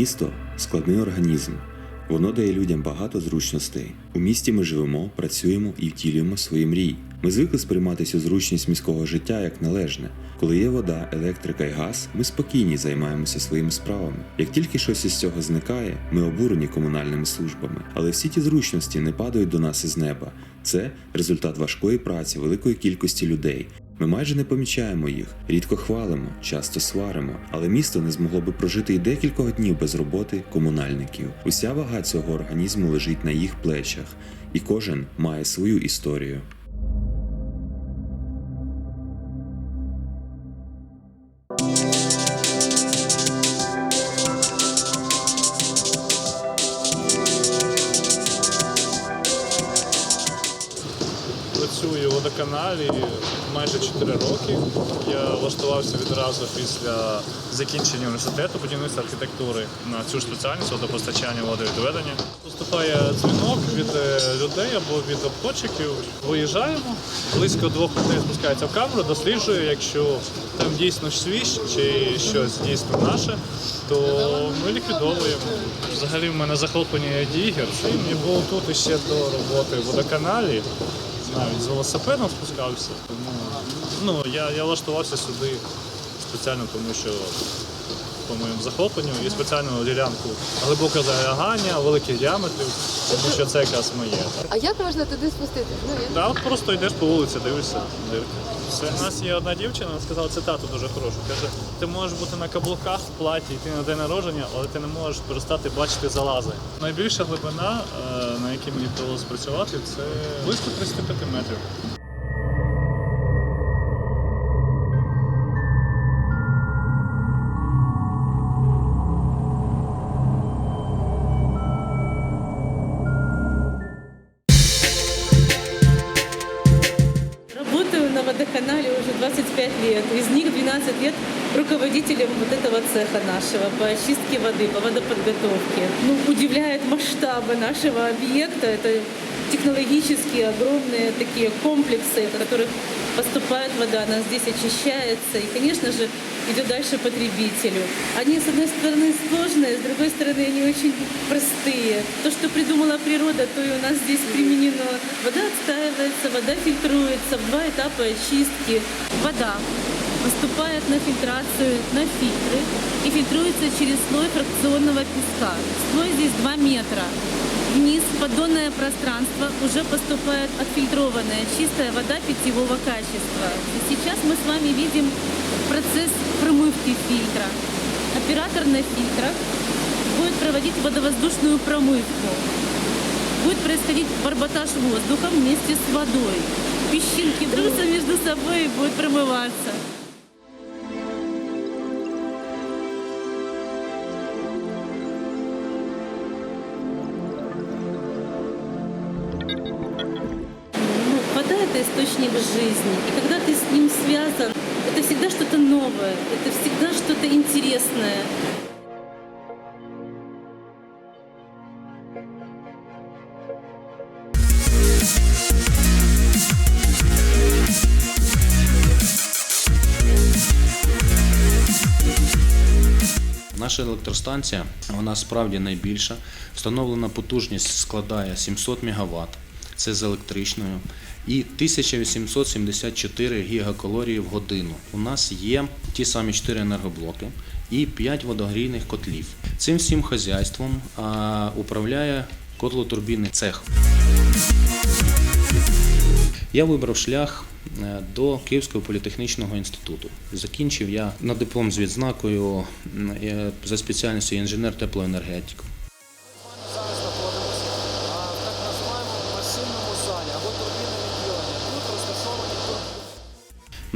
Місто складний організм. Воно дає людям багато зручностей. У місті ми живемо, працюємо і втілюємо свої мрії. Ми звикли сприймати цю зручність міського життя як належне. Коли є вода, електрика і газ, ми спокійні займаємося своїми справами. Як тільки щось із цього зникає, ми обурені комунальними службами. Але всі ті зручності не падають до нас із неба. Це результат важкої праці великої кількості людей. Ми майже не помічаємо їх, рідко хвалимо, часто сваримо, але місто не змогло би прожити і декількох днів без роботи комунальників. Уся вага цього організму лежить на їх плечах, і кожен має свою історію. У майже 4 роки. Я влаштувався відразу після закінчення університету будівництва архітектури на цю ж спеціальність водопостачання водовідведення. Поступає дзвінок від е, людей або від обходчиків. Виїжджаємо, близько двох людей спускається в камеру, досліджує, якщо там дійсно свіж чи щось дійсно наше, то ми ліквідовуємо. Взагалі в мене захоплення дігер. Я був тут ще до роботи в водоканалі навіть з велосипедом спускався. Тому ну, я, я влаштувався сюди спеціально, тому що по моєму захопленню і спеціальну ділянку глибоке залягання, великих діаметрів, тому що це якраз моє. А як можна туди спуститись? Ну, я... От просто йдеш по вулиці, дивишся дирки. Все. У нас є одна дівчина, вона сказала цитату дуже хорошу. Каже, ти можеш бути на каблуках в платі, йти на день народження, але ти не можеш перестати бачити залази. Найбільша глибина, е, на якій мені довелося працювати, це близько 35 метрів. 5 лет. Из них 12 лет руководителем вот этого цеха нашего по очистке воды, по водоподготовке. Ну, удивляет масштабы нашего объекта. Это технологические огромные такие комплексы, в которых поступает вода, она здесь очищается и, конечно же, идет дальше потребителю. Они, с одной стороны, сложные, с другой стороны, они очень простые. То, что придумала природа, то и у нас здесь применено. Вода отстаивается, вода фильтруется в два этапа очистки. Вода поступает на фильтрацию на фильтры и фильтруется через слой фракционного песка. Слой здесь 2 метра. Вниз в поддонное пространство уже поступает отфильтрованная чистая вода питьевого качества. И сейчас мы с вами видим процесс промывки фильтра. Оператор на фильтрах будет проводить водовоздушную промывку. Будет происходить барботаж воздуха вместе с водой. Песчинки трутся между собой и будут промываться. жизни. И когда ты с ним связан, это всегда что-то новое, это всегда что-то интересное. Наша електростанція, вона справді найбільша. Встановлена потужність складає 700 МВт, Це з електричною, і 1874 гігакалорії в годину. У нас є ті самі 4 енергоблоки і 5 водогрійних котлів. Цим всім хазяйством управляє котлотурбінний цех. Я вибрав шлях е, до Київського політехнічного інституту. Закінчив я на диплом з відзнакою е, за спеціальністю інженер теплоенергетик.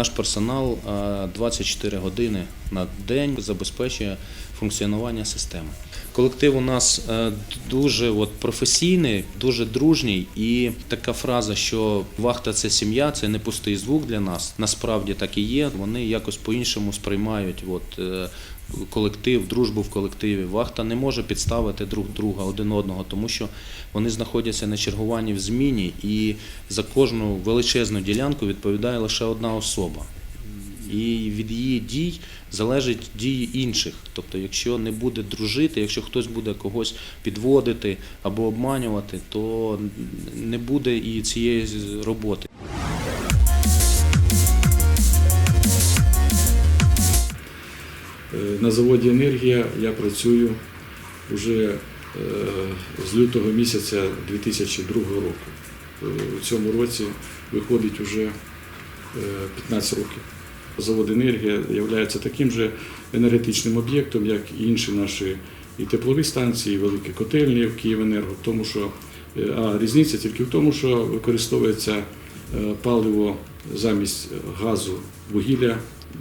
Наш персонал е, 24 години на день забезпечує функціонування системи. Колектив у нас е, дуже от, професійний, дуже дружній, і така фраза, що вахта це сім'я, це не пустий звук для нас. Насправді так і є. Вони якось по-іншому сприймають от, е, колектив, дружбу в колективі. Вахта не може підставити друг друга один одного, тому що вони знаходяться на чергуванні в зміні, і за кожну величезну ділянку відповідає лише одна особа. і від її дій залежить дії інших. Тобто, якщо не буде дружити, якщо хтось буде когось підводити або обманювати, то не буде і цієї роботи. На заводі енергія я працюю вже е, з лютого місяця 2002 року. Е, У цьому році виходить вже е, 15 років. Завод енергія є таким же енергетичним об'єктом, як і інші наші і теплові станції, і великі котельні в Київенерго, тому що е, а різниця тільки в тому, що використовується е, паливо замість газу вугілля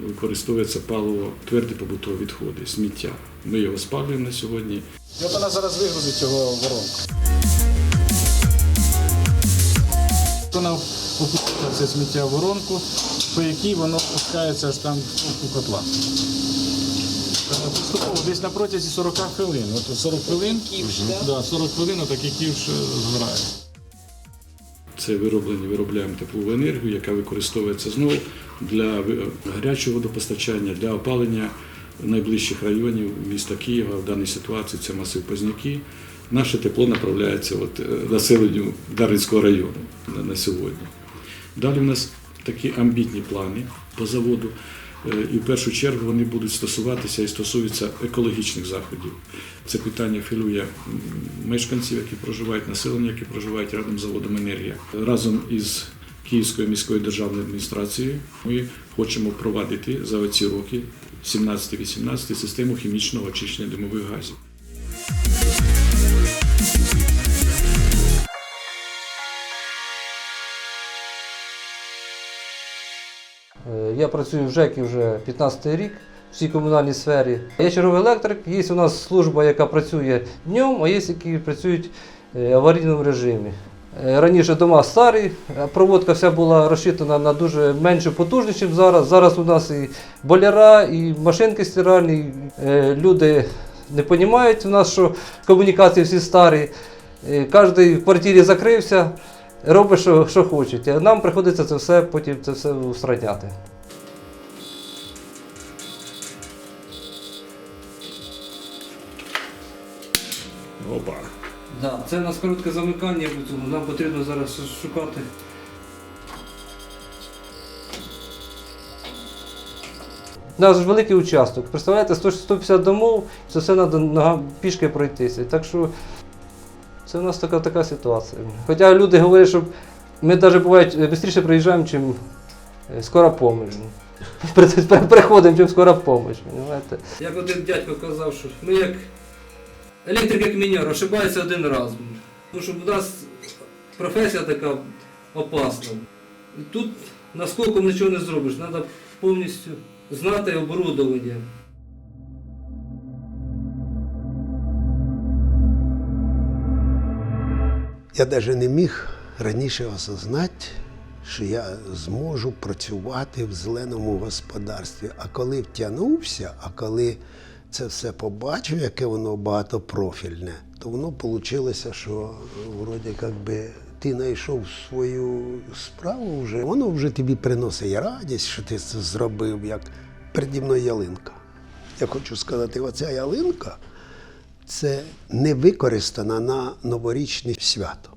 використовується паливо тверді побутові відходи, сміття. Ми його спалюємо на сьогодні. І от вона зараз вигрузить його воронку. Вона опускає це сміття в воронку, по якій воно опускається аж там у котла. Е, Поступово десь на протязі 40 хвилин. От 40 хвилин, да, 40 хвилин такий ківш е, згорає. Це вироблені, виробляємо теплову енергію, яка використовується знову для гарячого водопостачання, для опалення найближчих районів міста Києва. В даній ситуації це масив Позняки. Наше тепло направляється от, е, населенню Дарницького району на сьогодні. Далі в нас такі амбітні плани по заводу. Е, І в першу чергу вони будуть стосуватися і стосуються екологічних заходів. Це питання хвилює мешканців, які проживають, населення, які проживають рядом з заводом енергія. Разом із Київською міською державною адміністрацією ми хочемо впровадити за оці роки 17-18 систему хімічного очищення димових газів. Я працюю в ЖЕКі вже 15 рік в цій комунальній сфері. Я черговий електрик, є у нас служба, яка працює днем, а є які працюють е, в аварійному режимі. Е, Раніше дома старі, проводка вся була розчитана на дуже меншу потужність, ніж зараз. Зараз у нас і боляра, і машинки стиральні. е, Люди не розуміють у нас, що комунікації всі старі. Е, Кожен в квартирі закрився, робить, що, що хоче. А нам приходиться це все потім це все устраняти. Опа! Да, це у нас коротке замикання, нам потрібно зараз шукати. У нас ж великий участок. Представляєте, 100 150 домов, це все треба пішки пройтися. Так що це у нас така, така ситуація. Хоча люди говорять, що ми навіть буває швидше приїжджаємо, ніж помощь. При- при- Приходимо, чим помощь. Понимаєте? Як один дядько казав, що ми як електрик як міняр, ошибається один раз. Тому що у нас професія така опасна. Тут наскоком нічого не зробиш, треба повністю знати оборудовання. Я навіть не міг раніше осознати, що я зможу працювати в зеленому господарстві. А коли втягнувся, а коли це все побачив, яке воно багатопрофільне, то воно вийшло, що вроді як би ти знайшов свою справу вже, воно вже тобі приносить радість, що ти це зробив, як переді мною ялинка. Я хочу сказати, оця ялинка це не використана на новорічне свято.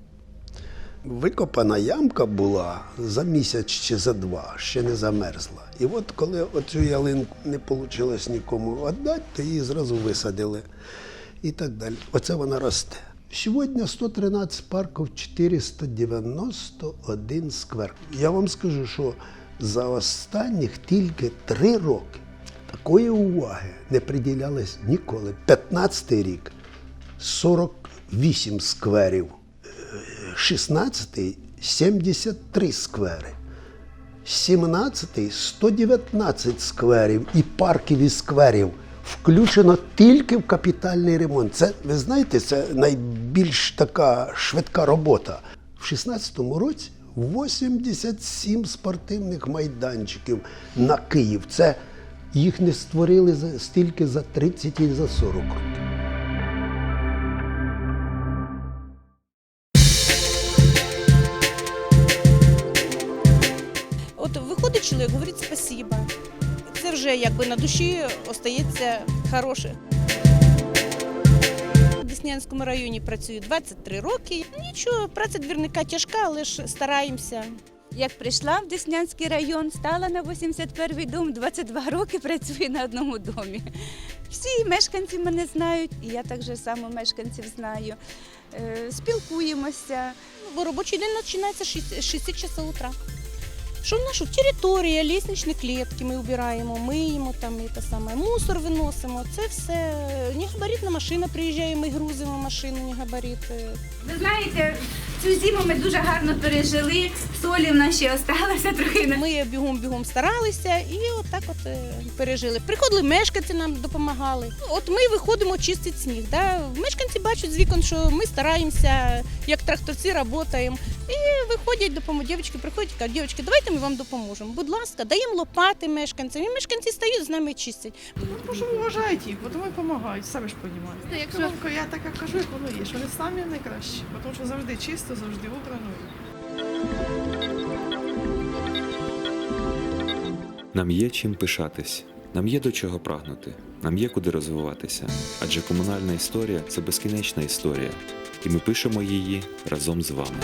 Викопана ямка була за місяць чи за два, ще не замерзла. І от коли оцю ялинку не вийшло нікому віддати, то її зразу висадили і так далі. Оце вона росте. Сьогодні 113 парків, 491 сквер. Я вам скажу, що за останніх тільки три роки такої уваги не приділялось ніколи. 15-й рік 48 скверів. 16-й 73 сквери, 17-й 119 скверів і парків і скверів включено тільки в капітальний ремонт. Це, ви знаєте, це найбільш така швидка робота. В 16-му році 87 спортивних майданчиків на Київ. Це їх не створили стільки за 30 і за 40 років. От виходить чоловік, говорить спасибо. вже якби на душі остається хороше. В Деснянському районі працюю 23 роки. Нічого, праця двірника тяжка, але ж стараємося. Як прийшла в Деснянський район, стала на 81-й дом, 22 роки працюю на одному домі. Всі мешканці мене знають, і я так же само мешканців знаю. Е, Спілкуємося. Бо робочий день починається з 6 6 часов утра. Що нашу територія, лісничні клітки ми убираємо, миємо там і те саме, мусор виносимо. Це все. Негабаритна машина приїжджає, ми грузимо машину, негабарит. Ви знаєте, цю зиму ми дуже гарно пережили, солі в нас ще осталося трохи. Ми бігом-бігом старалися і отак от е, пережили. Приходили мешканці, нам допомагали. От ми виходимо чистити сніг. Да? Мешканці бачать з вікон, що ми стараємося, як тракторці працюємо. І виходять, допомогу. Дівчатки приходять, кажуть, дівчатки, давайте ми вам допоможемо. Будь ласка, даємо лопати мешканцям. І мешканці стають з нами чистять. Ну, може, вважають їх, бо тому допомагають, самі ж розумієте. Якщо- Економка, я так як кажу, як воно є, що вони самі найкращі, бо тому що завжди чисто, завжди убрано. Нам є чим пишатись, нам є до чого прагнути, нам є куди розвиватися. Адже комунальна історія це безкінечна історія, і ми пишемо її разом з вами.